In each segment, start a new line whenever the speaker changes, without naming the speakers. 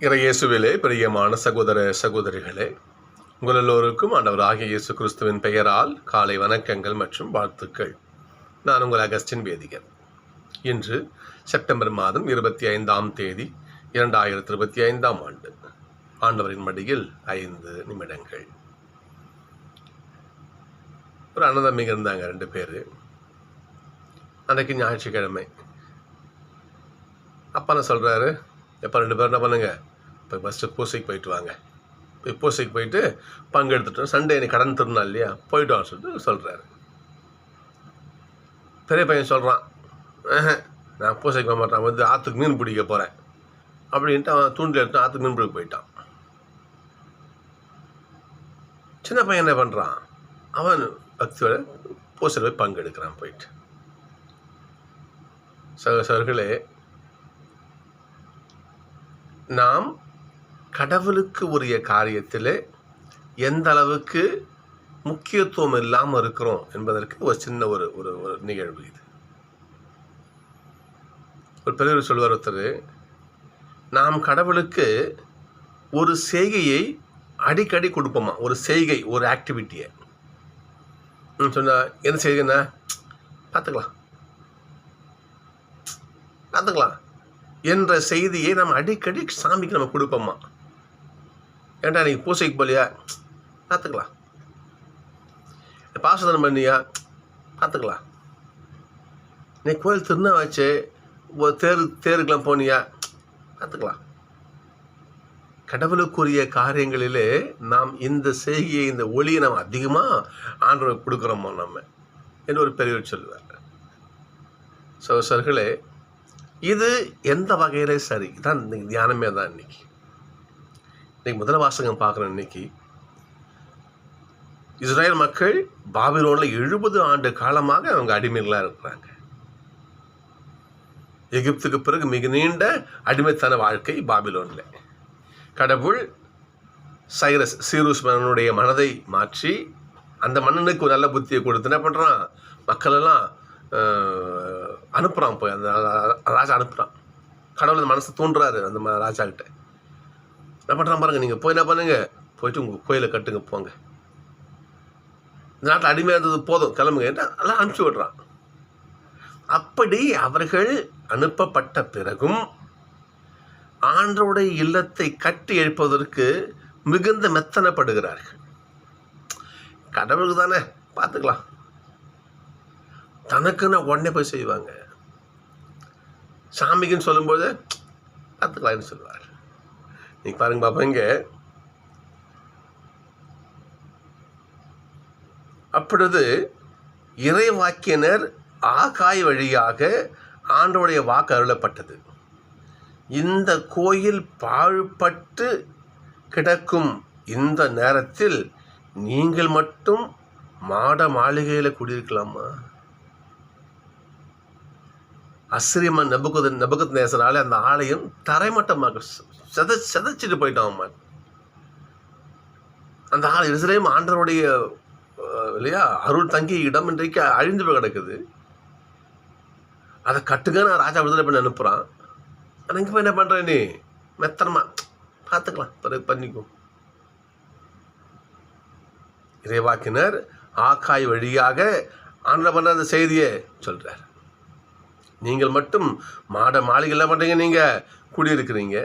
இறையேசுவிலே பிரியமான சகோதர சகோதரிகளே உங்கள் எல்லோருக்கும் ஆண்டவராகிய இயேசு கிறிஸ்துவின் பெயரால் காலை வணக்கங்கள் மற்றும் வாழ்த்துக்கள். நான் உங்கள் அகஸ்டின் வேதிகன். இன்று செப்டம்பர் மாதம் இருபத்தி ஐந்தாம் தேதி இரண்டாயிரத்தி இருபத்தி ஐந்தாம் ஆண்டு. ஆண்டவரின் மடியில் ஐந்து நிமிடங்கள். ஒரு அன்னதம்பிங்க இருந்தாங்க ரெண்டு பேர். அன்றைக்கு ஞாயிற்றுக்கிழமை. அப்பா நான் சொல்கிறாரு எப்போ ரெண்டு பேரும் என்ன பண்ணுங்க? இப்போ ஃபஸ்ட்டு பூசைக்கு போயிட்டு வாங்க. போய் பூசைக்கு போயிட்டு பங்கு சண்டே எனக்கு கடன் திருநாள் இல்லையா? போயிட்டு சொல்லிட்டு சொல்கிறாரு பெரிய பையன் சொல்கிறான் நான் பூசைக்கு போக மாட்டேன். வந்து ஆற்றுக்கு மீன் பிடிக்க போகிறேன் அப்படின்ட்டு அவன் தூண்டில் எடுத்து ஆற்றுக்கு மீன் பிடிக்க போயிட்டான். சின்ன பையன் என்ன பண்ணுறான் அவன் பக்தியோட பூசையில் போய் பங்கெடுக்கிறான் போயிட்டு. சகோதரர்களே நாம் கடவுளுக்கு உரிய காரியத்தில் எந்த அளவுக்கு முக்கியத்துவம் இல்லாமல் இருக்கிறோம் என்பதற்கு ஒரு சின்ன ஒரு ஒரு ஒரு நிகழ்வு இது. ஒரு பெரியவர் சொல்வார் ஒருத்தர் நாம் கடவுளுக்கு ஒரு செய்கையை அடிக்கடி கொடுப்போமா? ஒரு செய்கை ஒரு ஆக்டிவிட்டியை சொன்னால் என்ன செய்கைன்னா? பார்த்துக்கலாம். பார்த்துக்கலாம். என்ற செய்தியை நம்ம அடிக்கடி சாமிக்கு நம்ம கொடுப்போம்மா. ஏன்டா நீ பூசைக்கு போலியா? பார்த்துக்கலாம். பாசதனம் பண்ணியா? பார்த்துக்கலாம். நீ கோயில் திருநா வச்சு ஒரு தேர் தேருக்கெலாம் போனியா? பார்த்துக்கலாம். கடவுளுக்குரிய காரியங்களிலே நாம் இந்த செய்கையை இந்த ஒளியை நாம் அதிகமாக ஆண்டவர் கொடுக்குறோமோ நம்ம? என்று ஒரு பெரியவர் சொல்லுவார். ஸோ சர்களே இது எந்த வகையில சரி? தான் தியானமே தான் இன்னைக்கு. இன்னைக்கு முதல் வாசகம் பார்க்குறோம் இன்னைக்கு இஸ்ரேல் மக்கள் பாபிலோனில் எழுபது ஆண்டு காலமாக அவங்க அடிமைகளாக இருக்கிறாங்க. எகிப்துக்கு பிறகு மிக நீண்ட அடிமைத்தன வாழ்க்கை பாபிலோனில். கடவுள் சைரஸ் சீருஸ் மன்னனுடைய மனதை மாற்றி அந்த மன்னனுக்கு ஒரு நல்ல புத்தியை கொடுத்து என்ன பண்ணுறான் மக்களெல்லாம் அனுப்புகிறான் போய். அந்த ராஜா அனுப்புகிறான் கடவுள் அந்த மனசை தூண்டுறாரு அந்த ராஜா கிட்ட. என்ன பண்ணுறான் பாருங்க நீங்கள் போய் என்ன பண்ணுங்க? போயிட்டு உங்கள் கோயிலை கட்டுங்க போங்க. இந்த நாட்டில் அடிமையாக இருந்தது போதும் கிளம்புங்க. எல்லாம் அனுப்பிச்சி விடுறான். அப்படி அவர்கள் அனுப்பப்பட்ட பிறகும் ஆண்டருடைய இல்லத்தை கட்டி எழுப்பதற்கு மிகுந்த மெத்தனப்படுகிறார்கள். கடவுளுக்கு தானே பார்த்துக்கலாம். தனக்குன்னு உடனே போய் செய்வாங்க. சாமிக்குன்னு சொல்லும்போது பார்த்துக்கலாம்னு சொல்லுவார். நீங்கள் பாருங்க பாப்பா இங்கே. அப்பொழுது இறைவாக்கியனர் ஆகாய் வழியாக ஆண்டோடைய வாக்கு அருளப்பட்டது. இந்த கோயில் பாழ்பட்டு கிடக்கும் இந்த நேரத்தில் நீங்கள் மட்டும் மாட மாளிகையில் குடியிருக்கலாமா? அசிரியமாக நபுகுத நபுகத் நேசனால அந்த ஆலயம் தரைமட்டமாக செத செதைச்சிட்டு போயிட்டான் அந்த ஆள் இஸ்ரேம் ஆண்டவருடைய இல்லையா அருள் தங்கிய இடம் இன்றைக்கு அழிந்து போய் கிடக்குது. அதை கட்டுக்க நான் ராஜா விடுதலை பண்ணி அனுப்புகிறான் ஆனால் இங்கே போய் என்ன பண்ணுறேன் நீ? மெத்தனமா பார்த்துக்கலாம் பிறகு பண்ணிக்கும் இறைவாக்கினர் ஆக்காய் வழியாக ஆண்டவர் பண்ண அந்த செய்தியை சொல்கிறார் நீங்கள் மட்டும் மாட மாளிகையில் பண்ணுறீங்க நீங்கள் குடியிருக்கிறீங்க.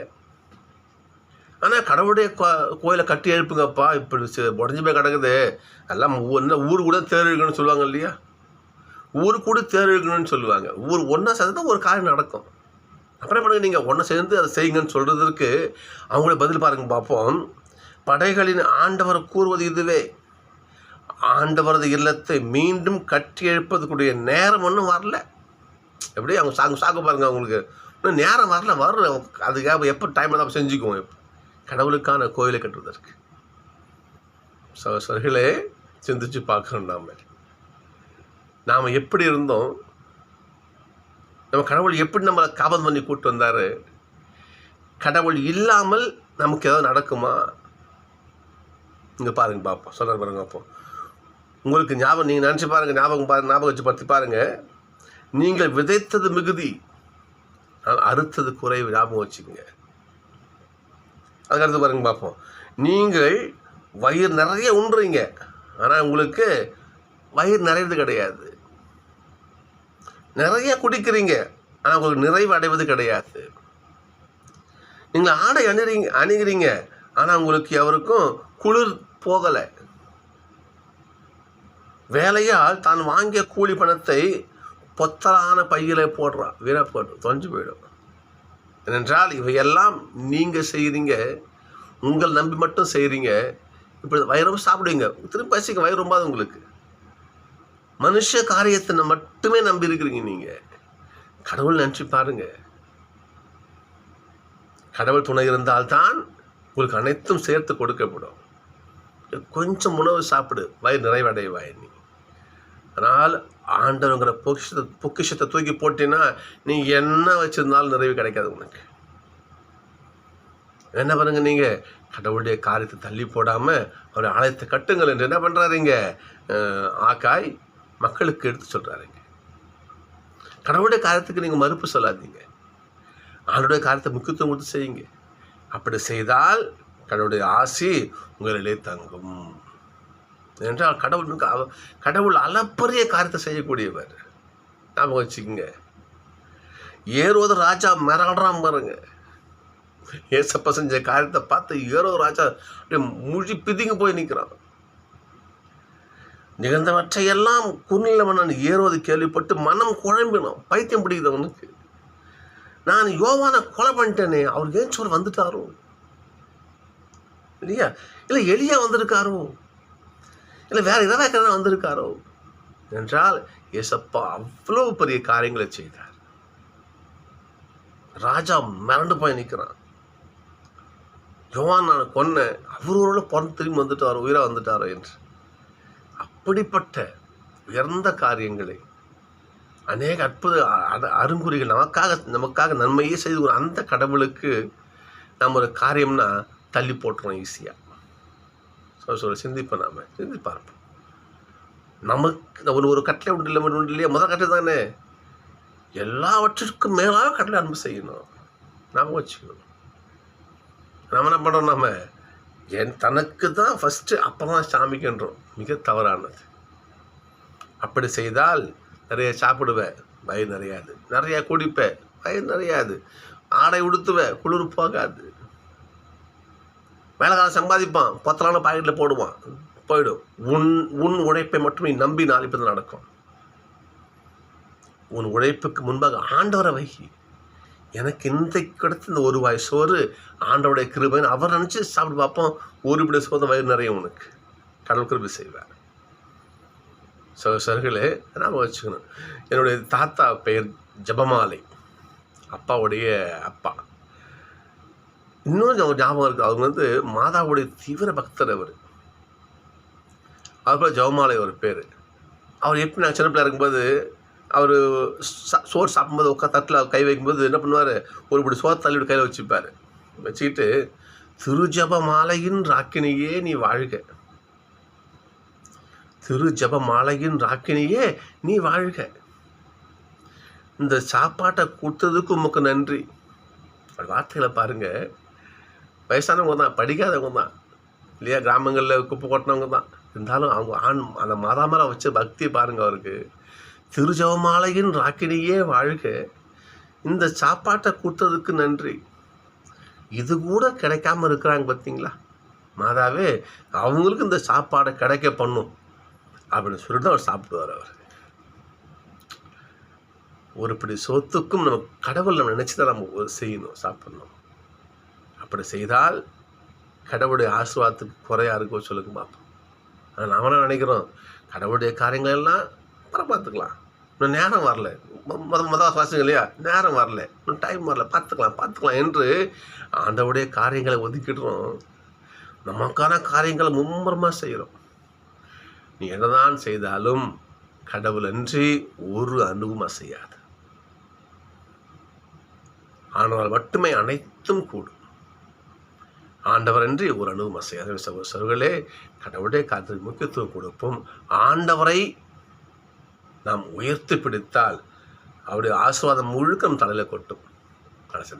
ஆனால் கடவுளுடைய கோ கோயிலை கட்டி எழுப்புங்கப்பா. இப்படி உடஞ்சி போய் கிடக்குது. எல்லாம் ஒன்று ஊர் கூட தேர் இழுக்கணும்னு சொல்லுவாங்க இல்லையா? ஊர் கூட தேர் இழுக்கணும்னு சொல்லுவாங்க. ஊர் ஒன்றா சேர்ந்து ஒரு காரியம் நடக்கும். அப்புறம் பண்ணுங்க நீங்கள் ஒன்றை சேர்ந்து அதை செய்யுங்கன்னு சொல்கிறதுக்கு அவங்கள பதில் பாருங்க பார்ப்போம். படைகளின் ஆண்டவர் கூறுவது இதுவே. ஆண்டவரது இல்லத்தை மீண்டும் கட்டி எழுப்பதுக்குரிய நேரம் ஒன்றும் வரல. எப்படி அவங்க சாங்க சாக்க பாருங்க அவங்களுக்கு. இன்னும் நேரம் வரல வரல. அதுக்காக எப்போ டைமில் தான் செஞ்சுக்குவோம். கடவுளுக்கான கோயிலை கட்டுவதற்கு. சர்களே சிந்திச்சு பார்க்குறோம் நாம். நாம் எப்படி இருந்தோம்? நம்ம கடவுள் எப்படி நம்மளை காபம் பண்ணி கூப்பிட்டு வந்தார்? கடவுள் இல்லாமல் நமக்கு ஏதாவது நடக்குமா? இங்கே பாருங்க பார்ப்போம் சொல்கிற பாருங்க பார்ப்போம் உங்களுக்கு ஞாபகம் நீங்கள் நினச்சி பாருங்கள் ஞாபகம் பாருங்க ஞாபகம் வச்சு பற்றி பாருங்கள் நீங்கள் விதைத்தது மிகுதி. ஆனால் அறுத்தது குறைவு. ஞாபகம் வச்சுக்கோங்க. அதுக்கடுத்து பாருங்க பார்ப்போம். நீங்கள் வயிறு நிறைய உண்றீங்க. ஆனால் உங்களுக்கு வயிறு நிறையது கிடையாது. நிறைய குடிக்கிறீங்க. ஆனால் உங்களுக்கு நிறைவு அடைவது கிடையாது. நீங்கள் ஆடை அணிறீங்க அணுகிறீங்க. ஆனால் உங்களுக்கு எவருக்கும் குளிர் போகலை. வேலையால் தான் வாங்கிய கூலி பணத்தை பொத்தலான பையிலே போடுறான் வீணா போட்டு தொலைஞ்சு போயிடும். ஏனென்றால் இவையெல்லாம் நீங்கள் செய்கிறீங்க உங்கள் நம்பி மட்டும் செய்கிறீங்க இப்படி வயிறும் சாப்பிடுவீங்க. திரும்ப பசிக்க வயிறு ரொம்பாது உங்களுக்கு. மனுஷ காரியத்தை மட்டுமே நம்பி இருக்கிறீங்க நீங்கள் கடவுள் நினச்சி பாருங்க. கடவுள் துணை இருந்தால்தான் உங்களுக்கு அனைத்தும் சேர்த்து கொடுக்கப்படும். கொஞ்சம் உணவு சாப்பிடு வயிறு நிறைவடைவாய் நீ. ஆனால் ஆண்டவங்கிற பொக்கிஷத்தை பொக்கிஷத்தை தூக்கி போட்டீங்கன்னா நீ என்ன வச்சுருந்தாலும் நிறைவு கிடைக்காது உனக்கு. என்ன பண்ணுங்க நீங்கள் கடவுளுடைய காரியத்தை தள்ளி போடாமல் அவர் ஆலயத்தை கட்டுங்கள் என்று என்ன பண்ணுறாருங்க ஆக்காய் மக்களுக்கு எடுத்து சொல்கிறாருங்க கடவுளுடைய காரியத்துக்கு நீங்கள் மறுப்பு சொல்லாதீங்க. ஆண்டுடைய காரியத்தை முக்கியத்துவம் கொடுத்து செய்யுங்க. அப்படி செய்தால் கடவுளுடைய ஆசி உங்களிலே தங்கும். என்றால் கடவுள் மிக கடவுள் அளப்பரிய காரியத்தை செய்யக்கூடியவர். ஞாபகம் வச்சுக்கோங்க. ஏரோது ராஜா மிரடுறான் பாருங்க. ஏசப்ப செஞ்ச காரியத்தை பார்த்து ஏரோ ராஜா அப்படியே முழி பிதிங்க போய் நிற்கிறான் நிகழ்ந்தவற்றையெல்லாம் எல்லாம் மன்னன் ஏறுவது கேள்விப்பட்டு மனம் குழம்பினோம் பைத்தியம் பிடிக்குது நான் யோவானை கொலை பண்ணிட்டேனே அவர் ஏன் சொல்ல வந்துட்டாரோ? இல்லையா? இல்லை எளியா வந்திருக்காரோ? இல்லை வேற ஏதாவது வந்திருக்காரோ? என்றால் ஏசப்பா அவ்வளவு பெரிய காரியங்களை செய்தார். ராஜா மிரண்டு போய் நிற்கிறான். யோவான் நான் கொன்னேன் அவரோட பிறந்து திரும்பி வந்துட்டாரோ உயிராக வந்துட்டாரோ என்று. அப்படிப்பட்ட உயர்ந்த காரியங்களை அநேக அற்புத அ- அருங்குறிகள் நமக்காக நமக்காக நன்மையே செய்து ஒரு அந்த கடவுளுக்கு நம்ம ஒரு காரியம்னா தள்ளி போட்டுறோம் ஈஸியாக சொல்ல சிந்திப்போம் நாம் சிந்தி பார்ப்போம் நமக்கு ஒரு ஒரு கட்டளை உண்டு இல்லை உண்டு இல்லையா? முதல் கட்டளை தானே? எல்லாவற்றிற்கும் மேலாக கட்டளை அன்பு செய்யணும். நாம் வச்சுக்கணும். நம்ம என்ன பண்ணுறோம் நம்ம என் தனக்கு தான் ஃபஸ்ட்டு அப்புறம் தான் சாமிக்கின்றோம். மிக தவறானது. அப்படி செய்தால் நிறைய சாப்பிடுவேன். வயிறு நிறையாது. நிறைய குடிப்பேன். வயிறு நிறையாது. ஆடை உடுத்துவேன். குளிர் போகாது. வேலைக்காரன் சம்பாதிப்பான். பத்தலான பாக்கெட்டில் போடுவான். போயிடும். உன் உன் உழைப்பை மட்டும் நீ நம்பி நாளைப்பது நடக்கும். உன் உழைப்புக்கு முன்பாக ஆண்டவரை வைகி எனக்கு இன்றைக்கு கிடைத்த இந்த ஒரு வாய் சோறு ஆண்டவருடைய கிருபைன்னு அவர் நினச்சி சாப்பிட்டு பார்ப்போம். ஒரு இப்படி சோத வயிறு நிறைய உனக்கு. கடல் கிருபி செய்வார். ஸோ சர்களே நாம் வச்சுக்கணும். என்னுடைய தாத்தா பெயர் ஜபமாலை. அப்பாவுடைய அப்பா. இன்னொரு ஞாபகம் இருக்குது அவங்க வந்து மாதாவுடைய தீவிர பக்தர் அவர். அதுபோல் ஜவமாலை ஜெபமாலை ஒரு பேர். அவர் எப்படி நாங்கள் சின்ன பிள்ளை இருக்கும்போது அவர் சோறு சாப்பிடும்போது உட்கா தட்டில் கை வைக்கும்போது என்ன பண்ணுவார்? ஒரு இப்படி சோறு தள்ளி கையில் வச்சுப்பார். வச்சுக்கிட்டு திருஜப மாலையின் ராக்கினியே நீ வாழ்க. திரு ஜப மாலையின் ராக்கினியே நீ வாழ்க. இந்த சாப்பாட்டை கொடுத்ததுக்கு உமக்கு நன்றி. வார்த்தைகளை பாருங்கள் வயசானவங்க தான் படிக்காதவங்க தான் இல்லையா? கிராமங்களில் குப்பை கொட்டினவங்க தான் இருந்தாலும் அவங்க ஆண் அந்த மாதாமரை வச்ச பக்தி பாருங்கள் அவருக்கு. திருஜவமாலையின் ராக்கினியே வாழ்க. இந்த சாப்பாட்டை கொடுத்ததுக்கு நன்றி. இது கூட கிடைக்காம இருக்கிறாங்க பார்த்தீங்களா மாதாவே அவங்களுக்கு இந்த சாப்பாடை கிடைக்க பண்ணும். அப்படின்னு சொல்லிட்டு அவர் சாப்பிடுவார் அவர். ஒரு இப்படி சொத்துக்கும் நம்ம கடவுள் நம்ம நினச்சி தான் நம்ம செய்யணும் சாப்பிட்ணும். அப்படி செய்தால் கடவுளுடைய ஆசிர்வாதத்துக்கு குறையா இருக்கோ சொல்லுங்க பார்ப்போம். ஆனால் நாம நினைக்கிறோம்? கடவுளுடைய காரியங்கள் எல்லாம் அப்புறம் பார்த்துக்கலாம். இன்னும் நேரம் வரல. மொ- முத முதல் வாசிங்க இல்லையா? நேரம் வரல. இன்னும் டைம் வரல. பார்த்துக்கலாம் பார்த்துக்கலாம் என்று ஆண்டவுடைய காரியங்களை ஒதுக்கிடுறோம். நமக்கான காரியங்களை மும்முரமாக செய்கிறோம் நீ என்னதான் செய்தாலும் கடவுள் அன்றி ஒரு அணுவும் அசையாது ஆனால் மட்டுமே அனைத்தும் கூடும். ஆண்டவர் அன்றி ஒரு அணுவும் அசையாது சகோதரர்களே கடவுளுடைய காரியத்துக்கு முக்கியத்துவம் கொடுப்போம். ஆண்டவரை நாம் உயர்த்தி பிடித்தால் அவருடைய ஆசிர்வாதம் முழுக்கம் தலையில் கொட்டும். கடைசி